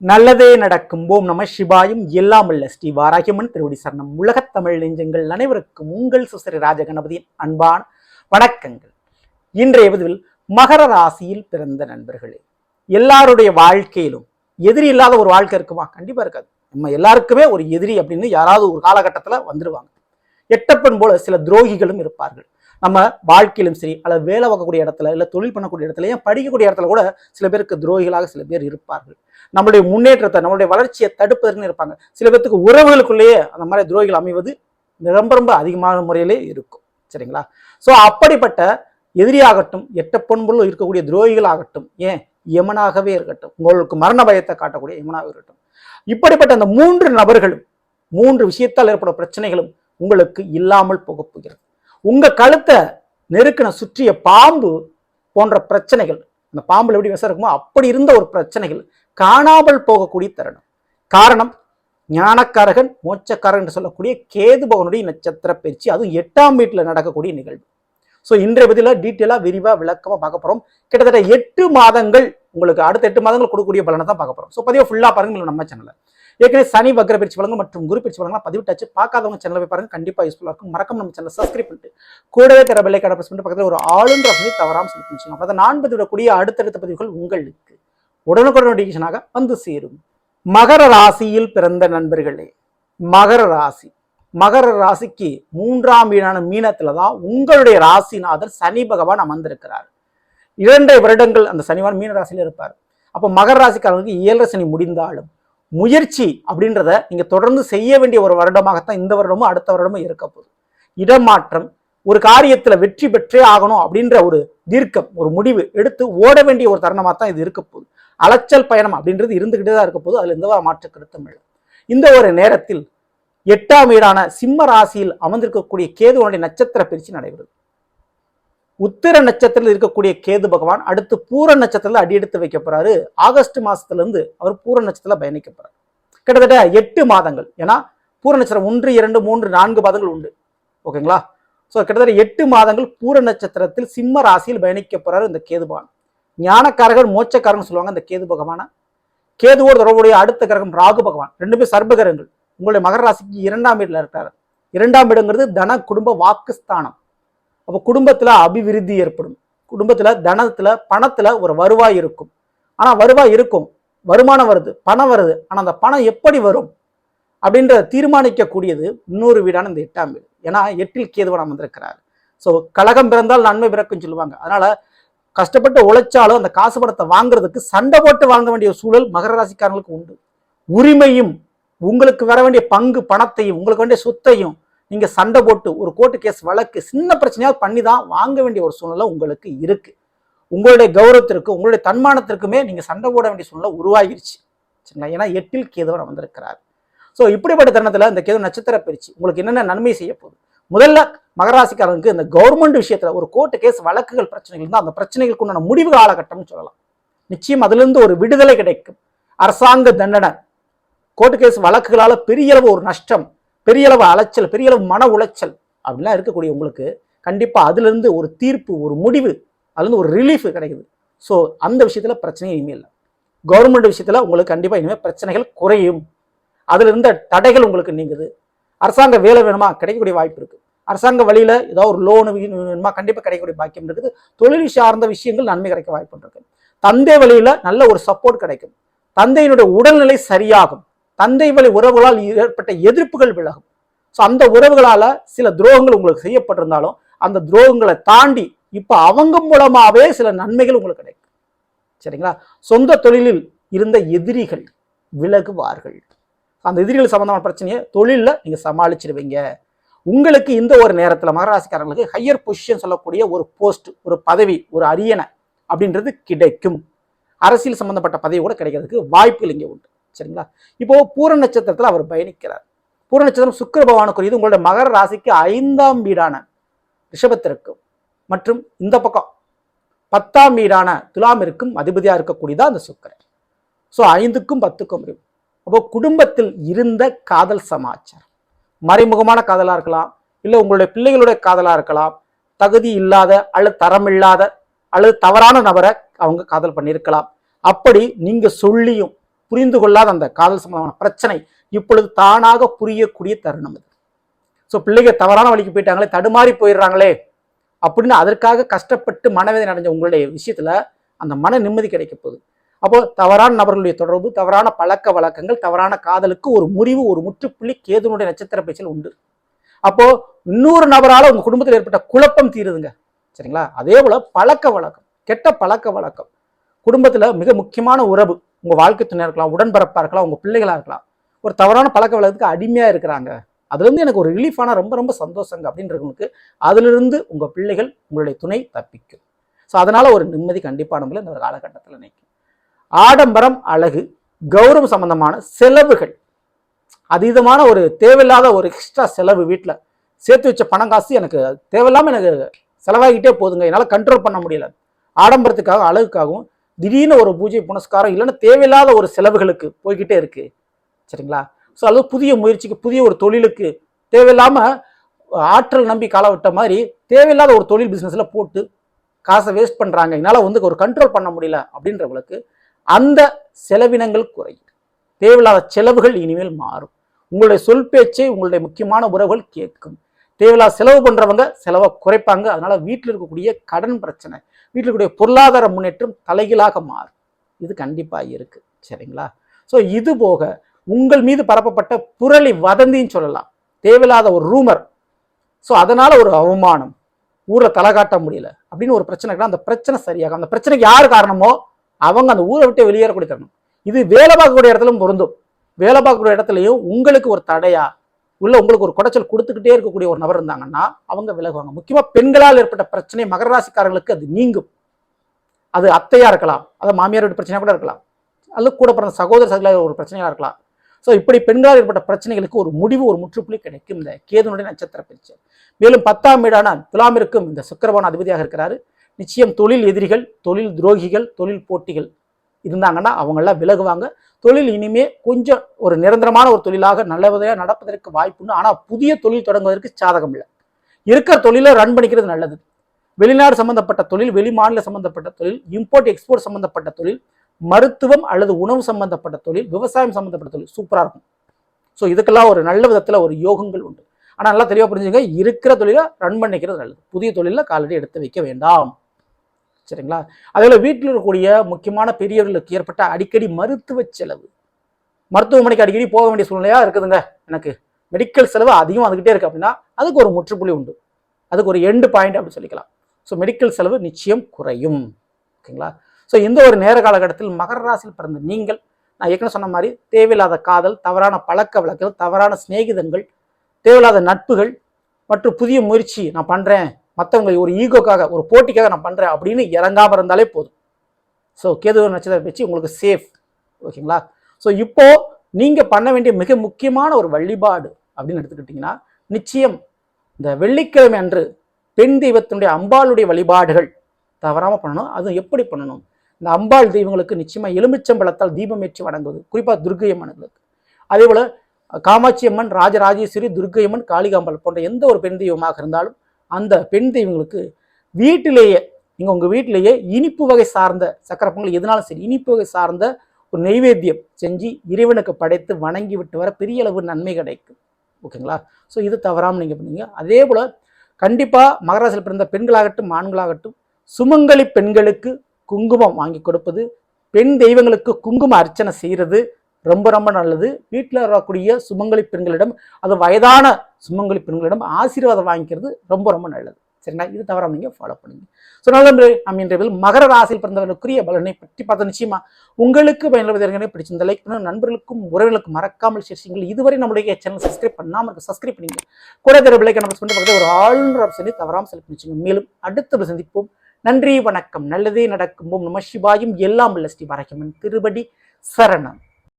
நல்லதே நடக்கும். ஓம் நம சிவாயும் எல்லாம் உள்ள ஸ்ரீ வாராகியம்மன் திருவடி சரணம். உலகத் தமிழ் நெஞ்சங்கள் அனைவருக்கும் உங்கள் சுசரி ராஜகணபதியின் அன்பான வணக்கங்கள். இன்றைய பதிவில் மகர ராசியில் பிறந்த நண்பர்களே எல்லாருடைய வாழ்க்கையிலும் எதிரி இல்லாத ஒரு வாழ்க்கை இருக்குமா? கண்டிப்பா இருக்காது. நம்ம எல்லாருக்குமே ஒரு எதிரி அப்படின்னு யாராவது ஒரு காலகட்டத்துல வந்துருவாங்க. எட்டப்பன் போல சில துரோகிகளும் இருப்பார்கள். நம்ம வாழ்க்கையிலும் சரி அல்லது வேலை பார்க்கக்கூடிய இடத்துல இல்லை தொழில் பண்ணக்கூடிய இடத்துல ஏன் படிக்கக்கூடிய இடத்துல கூட சில பேருக்கு துரோகிகளாக சில பேர் இருப்பார்கள். நம்மளுடைய முன்னேற்றத்தை நம்மளுடைய வளர்ச்சியை தடுப்பதுன்னு இருப்பாங்க. சில பேர்த்துக்கு உறவுகளுக்குள்ளேயே அந்த மாதிரி துரோகிகள் அமைவது ரொம்ப ரொம்ப அதிகமான முறையிலே இருக்கும். சரிங்களா? ஸோ அப்படிப்பட்ட எதிரியாகட்டும் எட்ட பொன்பொருள் இருக்கக்கூடிய துரோகிகள் ஆகட்டும் ஏன்? யமனாகவே இருக்கட்டும். உங்களுக்கு மரண பயத்தை காட்டக்கூடிய யமனாக இருக்கட்டும். இப்படிப்பட்ட அந்த மூன்று நபர்களும் மூன்று விஷயத்தால் ஏற்படும் பிரச்சனைகளும் உங்களுக்கு இல்லாமல் போகப் போகிறது. உங்கள் கழுத்தை நெருக்கின சுற்றிய பாம்பு போன்ற பிரச்சனைகள் அந்த பாம்பில் எப்படி விஷம் இருக்குமோ அப்படி இருந்த ஒரு பிரச்சனைகள் காணாமல் போகக்கூடிய தருணம். காரணம் ஞானக்காரகன் மோச்சக்காரகன் என்று சொல்லக்கூடிய கேது பவனுடைய நட்சத்திர பயிற்சி. அதுவும் எட்டாம் வீட்டில் நடக்கக்கூடிய நிகழ்வு. ஸோ இன்றைய பதில டீட்டெயிலாக விரிவாக விளக்கமாக பார்க்க போகிறோம் கிட்டத்தட்ட எட்டு மாதங்கள் உங்களுக்கு அடுத்த எட்டு மாதங்கள் கொடுக்கக்கூடிய பலனை தான் பார்க்க போகிறோம் ஸோ பதிவாக ஃபுல்லாக பாருங்கள் நம்ம சேனலில் ஏற்கனவே சனி வக்ர பயிற்சி வழங்கும் மற்றும் குரு பயிற்சி வழங்கலாம். பதிவிட்டாச்சு. பார்க்காதவங்க சேனலை போய் பாருங்க. கண்டிப்பாக யூஸ்ஃபுல்லாக இருக்கும். மறக்காம நம்ம சேனலை சப்ஸ்கிரைப் பண்ணிட்டு கூடவே தர பிள்ளை கடை பிரஸ் பண்ணிட்டு பக்கத்தில் ஒரு ஆளுன்ற வசதி தவறாமல் சொல்லி பண்ணிச்சுங்க அப்போ நான் பதிவிடக்கூடிய அடுத்தடுத்த பதிவுகள் உங்களுக்கு உடனுக்குடன் நோட்டிஃபிகேஷனாக வந்து சேரும். மகர ராசியில் பிறந்த நண்பர்களே மகர ராசி. மகர ராசிக்கு மூன்றாம் வீடான மீனத்துல தான் உங்களுடைய ராசிநாதர் சனி பகவான் அமர்ந்திருக்கிறார். இரண்டரை வருடங்கள் அந்த சனிவான் மீன ராசியில் இருப்பார். அப்போ மகர ராசிக்காரர்களுக்கு ஏழரை சனி முடிந்தாலும் முயற்சி அப்படின்றத நீங்க தொடர்ந்து செய்ய வேண்டிய ஒரு வருடமாகத்தான் இந்த வருடமும் அடுத்த வருடமும் இருக்க போகுது. இடமாற்றம் ஒரு காரியத்துல வெற்றி பெற்றே ஆகணும் அப்படின்ற ஒரு தீர்க்கம் ஒரு முடிவு எடுத்து ஓட வேண்டிய ஒரு தருணமாக தான் இது இருக்க போகுது. அலைச்சல் பயணம் அப்படின்றது இருந்துகிட்டே தான் இருக்க போது அதுல எந்த மாற்று கருத்தும் இல்லை. இந்த ஒரு நேரத்தில் எட்டாம் வீடான சிம்ம ராசியில் அமர்ந்திருக்கக்கூடிய கேதுவனுடைய நட்சத்திர பயிற்சி நடைபெறுது. உத்திர நட்சத்திரத்தில் இருக்கக்கூடிய கேது பகவான் அடுத்து பூர நட்சத்திரத்தில் அடியெடுத்து வைக்க போறாரு. ஆகஸ்ட் மாதத்துலேருந்து அவர் பூர நட்சத்திரத்தில் பயணிக்க போறாரு. கிட்டத்தட்ட எட்டு மாதங்கள். ஏன்னா பூர நட்சத்திரம் ஒன்று இரண்டு மூன்று நான்கு மாதங்கள் உண்டு. ஓகேங்களா? ஸோ கிட்டத்தட்ட எட்டு மாதங்கள் பூர நட்சத்திரத்தில் சிம்ம ராசியில் பயணிக்க போறாரு இந்த கேது பகவான். ஞானக்காரகர் மோட்சக்காரன் சொல்லுவாங்க இந்த கேது பகவான. கேதுவோடு தொடர்புடைய அடுத்த கிரகம் ராகு பகவான். ரெண்டுமே சர்பகிரகங்கள் உங்களுடைய மகர ராசிக்கு இரண்டாம் வீட்டில் இருக்கிறார் இரண்டாம் இடங்கிறது தன குடும்ப வாக்குஸ்தானம். அப்போ குடும்பத்தில் அபிவிருத்தி ஏற்படும். குடும்பத்தில் தனத்தில் பணத்தில் ஒரு வருவாய் இருக்கும். ஆனால் வருவாய் இருக்கும். வருமானம் வருது பணம் வருது. ஆனால் அந்த பணம் எப்படி வரும்? அப்படின்ற தீர்மானிக்கக்கூடியது இன்னொரு வீடான இந்த எட்டாம் வீடு. ஏன்னா எட்டில் கேதுவனம் வந்திருக்கிறார் ஸோ கழகம் பிறந்தால் நன்மை பிறக்குன்னு சொல்லுவாங்க. அதனால் கஷ்டப்பட்டு உழைச்சாலும் அந்த காசு பணத்தை வாங்குறதுக்கு சண்டை போட்டு வாங்க வேண்டிய சூழல் மகர ராசிக்காரங்களுக்கு உண்டு. உரிமையும் உங்களுக்கு வர வேண்டிய பங்கு பணத்தையும் உங்களுக்கு வேண்டிய சொத்தையும் நீங்க சண்டை போட்டு ஒரு கோர்ட்டு கேஸ் வழக்கு சின்ன பிரச்சனையாக பண்ணி தான் வாங்க வேண்டிய ஒரு சூழ்நிலை உங்களுக்கு இருக்கு. உங்களுடைய கௌரவத்திற்கு உங்களுடைய தன்மானத்திற்குமே நீங்க சண்டை போட வேண்டிய சூழ்நிலை உருவாகிருச்சு. சரிங்களா ஏன்னா எட்டில் கேதுவன் வந்திருக்கிறார் ஸோ இப்படிப்பட்ட தருணத்தில் இந்த கேது நட்சத்திர பிரிச்சு உங்களுக்கு என்னென்ன நன்மை செய்ய போகுது? முதல்ல மகராசிக்காரனுக்கு இந்த கவர்மெண்ட் விஷயத்தில் ஒரு கோர்ட்டு கேஸ் வழக்குகள் பிரச்சனைகள் இருந்தால் அந்த பிரச்சனைகளுக்கு உண்டான முடிவு காலகட்டம்னு சொல்லலாம். நிச்சயம் அதுலேருந்து ஒரு விடுதலை கிடைக்கும். அரசாங்க தண்டனை. கோர்ட்டு கேஸ் வழக்குகளால் பெரிய அளவு ஒரு நஷ்டம். பெரிய அளவு அலைச்சல் பெரிய அளவு மன உளைச்சல் அப்படிலாம் இருக்கக்கூடிய உங்களுக்கு கண்டிப்பாக அதுலேருந்து ஒரு தீர்ப்பு ஒரு முடிவு அதுலேருந்து ஒரு ரிலீஃப் கிடைக்குது. ஸோ அந்த விஷயத்தில் பிரச்சனையும் இனிமேல் இல்லை. கவர்மெண்ட் விஷயத்தில் உங்களுக்கு கண்டிப்பாக இனிமேல் பிரச்சனைகள் குறையும். அதுல இருந்த தடைகள் உங்களுக்கு நீங்குது. அரசாங்க வேலை வேணுமா? கிடைக்கக்கூடிய வாய்ப்பு இருக்குது அரசாங்க வழியில் ஏதாவது ஒரு லோனு வேணுமா? கண்டிப்பாக கிடைக்கக்கூடிய பாக்கியம் இருக்குது. தொழில் சார்ந்த விஷயங்கள் நன்மை கிடைக்க வாய்ப்பு இருக்குது தந்தை வழியில் நல்ல ஒரு சப்போர்ட் கிடைக்கும். தந்தையினுடைய உடல்நிலை சரியாகும். தந்தை வழி உறவுகளால் ஏற்பட்ட எதிர்ப்புகள் விலகும். ஸோ அந்த உறவுகளால் சில துரோகங்கள் உங்களுக்கு செய்யப்பட்டிருந்தாலும் அந்த துரோகங்களை தாண்டி இப்போ அவங்க மூலமாகவே சில நன்மைகள் உங்களுக்கு கிடைக்கும். சரிங்களா? சொந்த தொழிலில் இருந்த எதிரிகள் விலகுவார்கள். அந்த எதிரிகள் சம்பந்தமான பிரச்சனையை தொழிலில் நீங்கள் சமாளிச்சிருவீங்க. உங்களுக்கு இந்த ஒரு நேரத்தில் மகராசிக்காரங்களுக்கு ஹையர் பொசிஷன் சொல்லக்கூடிய ஒரு போஸ்ட் ஒரு பதவி ஒரு அரியணை அப்படின்றது கிடைக்கும். அரசியல் சம்பந்தப்பட்ட பதவி கூட கிடைக்கிறதுக்கு வாய்ப்புகள் இங்கே உண்டு. சரிங்களா? இப்போ பூர நட்சத்திரத்தில் அவர் பயணிக்கிறார். பூர நட்சத்திரம் சுக்கர பகவானுக்குரியது. உங்களோட மகர ராசிக்கு ஐந்தாம் வீடான ரிஷபத்திற்கு மற்றும் இந்த பக்கம் பத்தாம் வீடான துலாமிற்கும் அதிபதியாக இருக்கக்கூடியதா அந்த சுக்கரன். ஸோ ஐந்துக்கும் பத்துக்கும் முடியும் அப்போ குடும்பத்தில் இருந்த காதல் சமாச்சாரம். மறைமுகமான காதலாக இருக்கலாம். இல்லை உங்களுடைய பிள்ளைகளுடைய காதலாக இருக்கலாம். தகுதி இல்லாத அல்லது தரம் இல்லாத அல்லது தவறான நபரை அவங்க காதல் பண்ணியிருக்கலாம். அப்படி நீங்கள் சொல்லியும் புரிந்து கொள்ளாத அந்த காதல் சம்பந்தமான பிரச்சனை இப்பொழுது தானாக புரியக்கூடிய தருணம் இது ஸோ பிள்ளைங்க தவறான வழிக்கு போயிட்டாங்களே தடுமாறி போயிடுறாங்களே அப்படின்னு அதற்காக கஷ்டப்பட்டு மனவேதனை அடைஞ்ச உங்களுடைய விஷயத்துல அந்த மன நிம்மதி கிடைக்க போகுது. அப்போ தவறான நபர்களுடைய தொடர்பு தவறான பழக்க வழக்கங்கள் தவறான காதலுக்கு ஒரு முறிவு ஒரு முற்றுப்புள்ளி கேதுனுடைய நட்சத்திர பேச்சில் உண்டு. அப்போ இன்னொரு நபரால உங்க குடும்பத்தில் ஏற்பட்ட குழப்பம் தீருதுங்க. சரிங்களா? அதே போல பழக்க வழக்கம் கெட்ட பழக்க வழக்கம். குடும்பத்துல மிக முக்கியமான உறவு. உங்க வாழ்க்கை துணையாக இருக்கலாம் உடன்பரப்பாக இருக்கலாம் உங்க பிள்ளைகளா இருக்கலாம். ஒரு தவறான பழக்க வழக்கத்துக்கு அடிமையா இருக்கிறாங்க. அதுல இருந்து எனக்கு ஒரு ரிலீஃபான ரொம்ப ரொம்ப சந்தோஷங்க அப்படின்றவங்களுக்கு அதிலிருந்து உங்க பிள்ளைகள் உங்களுடைய துணை தப்பிக்கும். ஸோ அதனால ஒரு நிம்மதி கண்டிப்பாக நம்மள இந்த காலகட்டத்தில் நிற்கும் ஆடம்பரம் அழகு கௌரவம் சம்பந்தமான செலவுகள். அதீதமான ஒரு தேவையில்லாத ஒரு எக்ஸ்ட்ரா செலவு வீட்டில் சேர்த்து வச்ச பணம் காசு எனக்கு தேவையில்லாமல் எனக்கு செலவாகிட்டே போதுங்க. என்னால் கண்ட்ரோல் பண்ண முடியல. ஆடம்பரத்துக்காக அழகுக்காகவும் திடீர்னு ஒரு பூஜை புனஸ்காரம் இல்லைன்னா தேவையில்லாத ஒரு செலவுகளுக்கு போய்கிட்டே இருக்கு. சரிங்களா? ஸோ அது புதிய முயற்சிக்கு புதிய ஒரு தொழிலுக்கு தேவையில்லாமல் ஆற்றல் நம்பி காலவிட்ட மாதிரி தேவையில்லாத ஒரு தொழில் பிஸ்னஸில் போட்டு காசை வேஸ்ட் பண்ணுறாங்க என்னால் வந்து ஒரு கண்ட்ரோல் பண்ண முடியல அப்படின்றவங்களுக்கு அந்த செலவினங்கள் குறையும். தேவையில்லாத செலவுகள் இனிமேல் மாறும். உங்களுடைய சொல் பேச்சை உங்களுடைய முக்கியமான உறவுகள் கேட்கும். தேவையில்லாத செலவு பண்ணுறவங்க செலவை குறைப்பாங்க. அதனால் வீட்டில் இருக்கக்கூடிய கடன் பிரச்சனை வீட்டில் இருக்கக்கூடிய பொருளாதார முன்னேற்றம் தலைகீழாக மாறும். இது கண்டிப்பாக இருக்குது சரிங்களா? ஸோ இது போக உங்கள் மீது பரப்பப்பட்ட புரளி வதந்தின்னு சொல்லலாம். தேவையில்லாத ஒரு ரூமர் ஸோ அதனால் ஒரு அவமானம். ஊரில் தலை காட்ட முடியல. அப்படின்னு ஒரு பிரச்சனை அந்த பிரச்சனை சரியாகும் அந்த பிரச்சனைக்கு யார் காரணமோ அவங்க அந்த ஊரை விட்டு வெளியேறக்கூடிய தரணும் இது வேலை பார்க்கக்கூடிய இடத்துலும் பொருந்தும். வேலை பார்க்கக்கூடிய இடத்துலையும் உங்களுக்கு ஒரு தடையா உள்ள உங்களுக்கு ஒரு குடைச்சல் கொடுத்துக்கிட்டே இருக்கக்கூடிய ஒரு நபர் இருந்தாங்கன்னா அவங்க விலகுவாங்க. முக்கியமாக பெண்களால் ஏற்பட்ட பிரச்சனை மகர ராசிக்காரர்களுக்கு அது நீங்கும். அது அத்தையாக இருக்கலாம் அது மாமியார் பிரச்சனையாக கூட இருக்கலாம் அல்லது கூட பிறந்த சகோதர சகோதர ஒரு பிரச்சனையாக இருக்கலாம். ஸோ இப்படி பெண்களால் ஏற்பட்ட பிரச்சனைகளுக்கு ஒரு முடிவு ஒரு முற்றுப்புள்ளி கிடைக்கும். இந்த கேதுனுடைய நட்சத்திர பிரிச்சு. மேலும் பத்தாம் வீடான துலாமிற்கும் இந்த சுக்கரவான அதிபதியாக இருக்கிறாரு. நிச்சயம் தொழில் எதிரிகள் தொழில் துரோகிகள் தொழில் போட்டிகள் இருந்தாங்கன்னா அவங்கெல்லாம் விலகுவாங்க. தொழில் இனிமே கொஞ்சம் ஒரு நிரந்தரமான ஒரு தொழிலாக நல்லபடியாக நடப்பதற்கு வாய்ப்புண்டு. ஆனால் புதிய தொழில் தொடங்குவதற்கு சாதகம் இல்லை. இருக்கிற தொழிலை ரன் பண்ணிக்கிறது நல்லது. வெளிநாடு சம்பந்தப்பட்ட தொழில் வெளி மாநில சம்பந்தப்பட்ட தொழில் இம்போர்ட் எக்ஸ்போர்ட் சம்பந்தப்பட்ட தொழில் மருத்துவம் அல்லது உணவு சம்பந்தப்பட்ட தொழில் விவசாயம் சம்பந்தப்பட்ட தொழில் சூப்பராக இருக்கும். ஸோ இதுக்கெல்லாம் ஒரு நல்ல விதத்தில் ஒரு யோகங்கள் உண்டு. ஆனால் நல்லா தெளிவாக புரிஞ்சுங்க இருக்கிற தொழிலை ரன் பண்ணிக்கிறது நல்லது. புதிய தொழிலில் காலடி எடுத்து வைக்க வேண்டாம். சரிங்களா? அதேபோல் வீட்டில் இருக்கக்கூடிய முக்கியமான பெரியவர்களுக்கு ஏற்பட்ட அடிக்கடி மருத்துவ செலவு. மருத்துவமனைக்கு அடிக்கடி போக வேண்டிய சூழ்நிலையாக இருக்குதுங்க எனக்கு. மெடிக்கல் செலவு அதிகம் வந்துக்கிட்டே இருக்குது அப்படின்னா அதுக்கு ஒரு முற்றுப்புள்ளி உண்டு. அதுக்கு ஒரு எண்டு பாயிண்ட் அப்படி சொல்லிக்கலாம். ஸோ மெடிக்கல் செலவு நிச்சயம் குறையும். ஓகேங்களா? ஸோ இந்த ஒரு நேர காலகட்டத்தில் மகர ராசியில் பிறந்த நீங்கள் நான் ஏற்கனவே சொன்ன மாதிரி தேவையில்லாத காதல் தவறான பழக்க வழக்கங்கள் தவறான சிநேகிதங்கள் தேவையில்லாத நட்புகள் மற்றும் புதிய முயற்சி நான் பண்ணுறேன் மற்றவங்க ஒரு ஈகோக்காக ஒரு போட்டிக்காக நான் பண்ணுறேன் அப்படின்னு இறங்காமல் இருந்தாலே போதும். ஸோ கேது நட்சத்திர பேச்சு உங்களுக்கு சேஃப் ஓகேங்களா? ஸோ இப்போது நீங்கள் பண்ண வேண்டிய மிக முக்கியமான ஒரு வழிபாடு அப்படின்னு எடுத்துக்கிட்டிங்கன்னா நிச்சயம் இந்த வெள்ளிக்கிழமை அன்று பெண் தெய்வத்தினுடைய அம்பாளுடைய வழிபாடுகள் தவறாமல் பண்ணணும். அதுவும் எப்படி பண்ணணும்? இந்த அம்பாள் தெய்வங்களுக்கு நிச்சயமாக எலுமிச்சம்பழத்தால் தீபம் ஏற்றி வணங்குவது குறிப்பாக துர்க்கை அம்மனுக்கு. அதே போல் காமாட்சி அம்மன் ராஜராஜேஸ்வரி துர்க்கை அம்மன் போன்ற எந்த ஒரு பெண் தெய்வமாக இருந்தாலும் அந்த பெண் தெய்வங்களுக்கு வீட்டிலேயே நீங்கள் உங்கள் வீட்டிலேயே இனிப்பு வகை சார்ந்த சக்கரை பொங்கல் எதுனாலும் சரி இனிப்பு வகை சார்ந்த ஒரு நெய்வேத்தியம் செஞ்சு இறைவனுக்கு படைத்து வணங்கி விட்டு வர பெரிய அளவு நன்மை கிடைக்கும். ஓகேங்களா? ஸோ இது தவறாமல் நீங்கள் பண்ணீங்க. அதே போல் கண்டிப்பாக மகராசியில் பிறந்த பெண்களாகட்டும் ஆண்களாகட்டும் சுமங்கலி பெண்களுக்கு குங்குமம் வாங்கி கொடுப்பது பெண் தெய்வங்களுக்கு குங்கும அர்ச்சனை செய்கிறது ரொம்ப ரொம்ப நல்லது. வீட்டில் இருக்கக்கூடிய சுமங்கலி பெண்களிடம் அது வயதான சுமங்கலி பெண்களிடம் ஆசீர்வாதம் வாங்கிக்கிறது ரொம்ப ரொம்ப நல்லது. சரிங்களா? இது தவிர நீங்கள் ஃபாலோ பண்ணுங்க. ஸோ நல்ல நம்ம இன்றைய மகர ராசியில் பிறந்தவர்களுக்குரிய பலனை பற்றி பார்த்த நிச்சயமா உங்களுக்கு பயனுள்ள பிடிச்சிருந்த லைக் பண்ண நண்பர்களுக்கும் உறவுகளுக்கும் மறக்காமல் சேர்ச்சிங்கள் இதுவரை நம்மளுடைய சேனல் சப்ஸ்கிரைப் பண்ணாமல் இருக்க சப்ஸ்கிரைப் பண்ணிங்க கூட தர பிள்ளைக்கு நம்ம பண்ணி பக்கத்தில் ஒரு ஆளுநர் ஆப்ஷனை தவறாமல் செலக்ட் பண்ணிச்சுங்க மேலும் அடுத்த சந்திப்போம். நன்றி வணக்கம். நல்லதே நடக்கும். ஓம் நம சிவாயும். எல்லாம் உள்ள ஸ்ரீ வரகமன் திருபடி சரணம்.